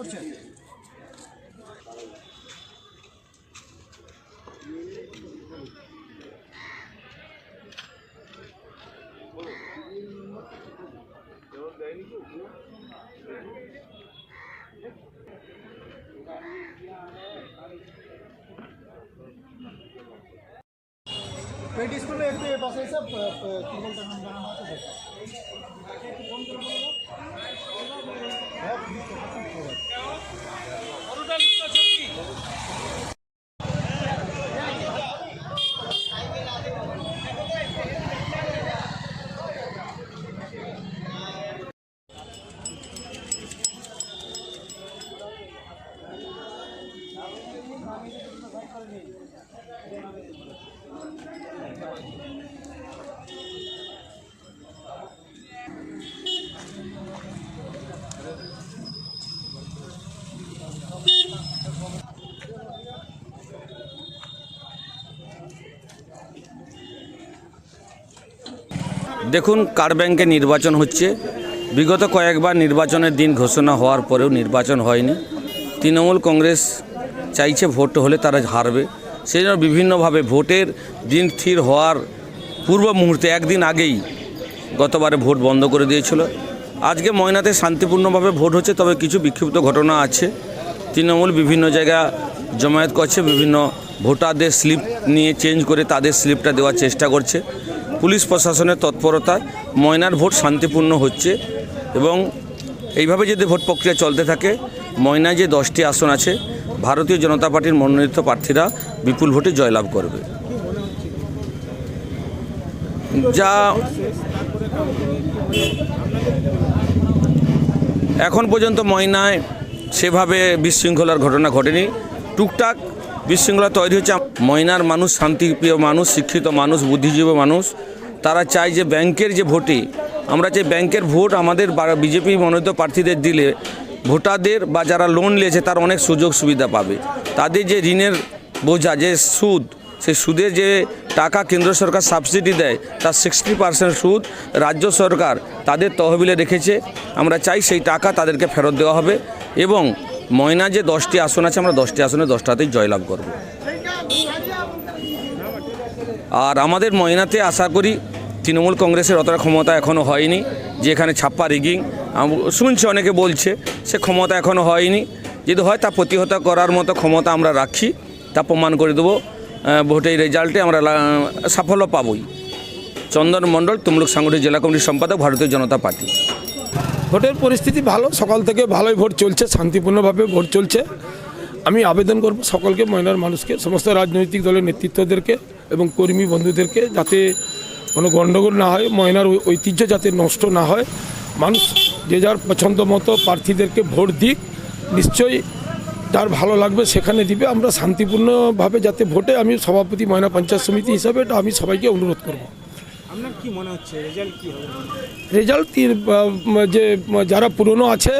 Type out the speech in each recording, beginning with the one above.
Okay. পেট স্কুলে একটু এ পাশে এসে প- প- কি বলতে নাম জানানো আছে হ্যাঁ, দেখুন, কার ব্যাংকে নির্বাচন হচ্ছে? বিগত কয়েকবার নির্বাচনের দিন ঘোষণা হওয়ার পরেও নির্বাচন হয়নি। তৃণমূল কংগ্রেস চাইছে ভোট হলে তারা হারবে। সেই জন্য বিভিন্নভাবে ভোটের দিন স্থির হওয়ার পূর্ব মুহূর্তে, একদিন আগেই গতবারে ভোট বন্ধ করে দিয়েছিল। আজকে ময়নাতে শান্তিপূর্ণভাবে ভোট হচ্ছে, তবে কিছু বিক্ষিপ্ত ঘটনা আছে। তৃণমূল বিভিন্ন জায়গা জমায়েত করছে, বিভিন্ন ভোটারদের স্লিপ নিয়ে চেঞ্জ করে তাদের স্লিপটা দেওয়ার চেষ্টা করছে। পুলিশ প্রশাসনের তৎপরতায় ময়নার ভোট শান্তিপূর্ণ হচ্ছে এবং এইভাবে যদি ভোট প্রক্রিয়া চলতে থাকে, ময়নায় যে দশটি আসন আছে, ভারতীয় জনতা পার্টির মনোনীত প্রার্থীরা বিপুল ভোটে জয়লাভ করবে। যা এখন পর্যন্ত ময়নায় সেভাবে বিশৃঙ্খলার ঘটনা ঘটেনি। টুকটাক বিশৃঙ্খলা তৈরি হচ্ছে। ময়নার মানুষ, শান্তিপ্রিয় মানুষ, শিক্ষিত মানুষ, বুদ্ধিজীবী মানুষ, তারা চায় যে ব্যাংকের যে ভোটে আমরা চাই ব্যাংকের ভোট আমাদের বিজেপি মনোনীত প্রার্থীদের দিলে ভোটারদের বা যারা লোন নিয়েছে তার অনেক সুযোগ সুবিধা পাবে। তাদের যে ঋণের বোঝা, যে সুদ, সেই সুদের যে টাকা কেন্দ্র সরকার সাবসিডি দেয়, তার সিক্সটি পার্সেন্ট সুদ রাজ্য সরকার তাদের তহবিলে রেখেছে। আমরা চাই সেই টাকা তাদেরকে ফেরত দেওয়া হবে এবং ময়না যে দশটি আসন আছে, আমরা দশটি আসনে দশটাতেই জয়লাভ করব। আর আমাদের ময়নাতে আশা করি তৃণমূল কংগ্রেসের অতটা ক্ষমতা এখনও হয়নি যে এখানে ছাপ্পা রিগিং শুনছি অনেকে বলছে সে ক্ষমতা এখনও হয়নি, যদি হয় তা প্রতিহত করার মতো ক্ষমতা আমরা রাখি, তা প্রমাণ করে দেবো ভোটের রেজাল্টে আমরা সাফল্য পাবই। চন্দন মণ্ডল, তমলুক সাংগঠনিক জেলা কমিটির সম্পাদক, ভারতীয় জনতা পার্টি। ভোটের পরিস্থিতি ভালো, সকাল থেকে ভালোই ভোট চলছে, শান্তিপূর্ণভাবে ভোট চলছে। আমি আবেদন করব সকলকে, ময়নার মানুষকে, সমস্ত রাজনৈতিক দলের নেতৃত্বদেরকে এবং কর্মী বন্ধুদেরকে যাতে কোনো গণ্ডগোল না হয়, ময়নার ঐতিহ্য যাতে নষ্ট না হয়। মানুষ যে যার পছন্দ মতো প্রার্থীদেরকে ভোট দিক, নিশ্চয়ই যার ভালো লাগবে সেখানে দিবে। আমরা শান্তিপূর্ণভাবে যাতে ভোটে আমি সভাপতি ময়না পঞ্চায়েত সমিতি হিসাবে এটা আমি সবাইকে অনুরোধ করব। রেজাল্ট কি রেজাল্ট যে যারা পুরনো আছে,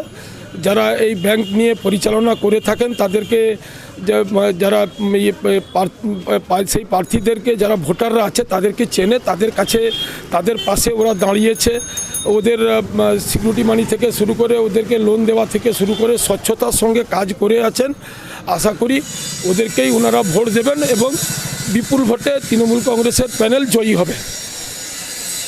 যারা এই ব্যাংক নিয়ে পরিচালনা করে থাকেন, তাদেরকে যারা ইয়ে সেই প্রার্থীদেরকে যারা ভোটাররা আছে, তাদেরকে চেনে, তাদের কাছে, তাদের পাশে ওরা দাঁড়িয়েছে। ওদের সিকিউরিটি মানি থেকে শুরু করে, ওদেরকে লোন দেওয়া থেকে শুরু করে, স্বচ্ছতার সঙ্গে কাজ করে আছেন। আশা করি ওদেরকেই ওনারা ভোট দেবেন এবং বিপুল ভোটে তৃণমূল কংগ্রেসের প্যানেল জয়ী হবে।